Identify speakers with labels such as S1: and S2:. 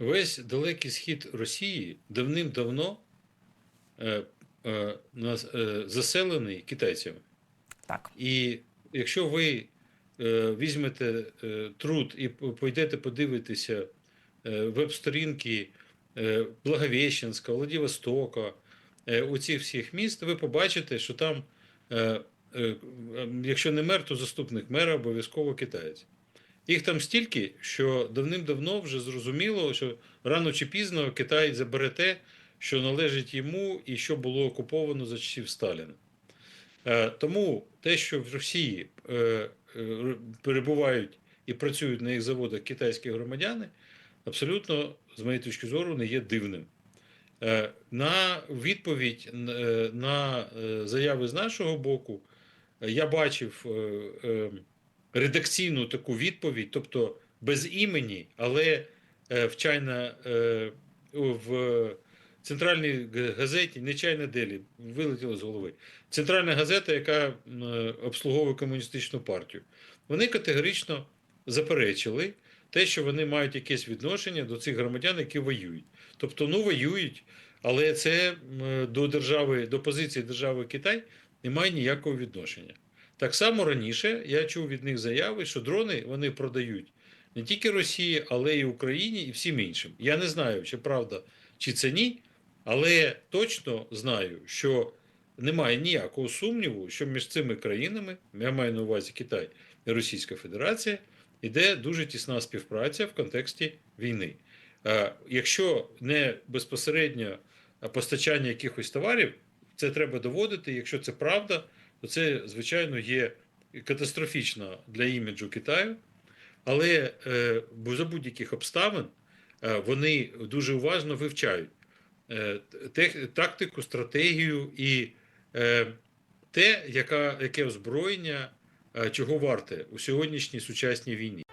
S1: весь далекий схід Росії давним-давно е, е, е, заселений китайцями.
S2: Так.
S1: І якщо ви е, візьмете е, труд і пойдете подивитися е, веб-сторінки е, Благовещенська, Владивостока, е, у цих всіх міст, ви побачите, що там, е, якщо не мер, то заступник мера обов'язково китаєць. Їх там стільки, що давним-давно вже зрозуміло, що рано чи пізно Китай забере те, що належить йому і що було окуповано за часів Сталіна. Е, Тому те, що в Росії е, е, перебувають і працюють на їх заводах китайські громадяни, абсолютно, з моєї точки зору, не є дивним. На відповідь на заяви з нашого боку, я бачив редакційну таку відповідь, тобто без імені, але е, в Чайна е, в центральній газеті, не Чайна Делі, вилетіло з голови. Центральна газета, яка обслуговує комуністичну партію. Вони категорично заперечили те, що вони мають якесь відношення до цих громадян, які воюють. Тобто, ну воюють, але це до держави, до позиції держави Китай не має ніякого відношення. Так само раніше я чув від них заяви, що дрони вони продають не тільки Росії, але й Україні і всім іншим. Я не знаю, чи правда, чи це ні, але точно знаю, що немає ніякого сумніву, що між цими країнами, я маю на увазі Китай і Російська Федерація, йде дуже тісна співпраця в контексті війни. Е, Якщо не безпосередньо постачання якихось товарів, це треба доводити. Якщо це правда, то це, звичайно, є катастрофічно для іміджу Китаю. Але е, за будь-яких обставин е, вони дуже уважно вивчають е, тех- тактику, стратегію і е, те, яка, яке озброєння е, чого варте у сьогоднішній сучасній війні.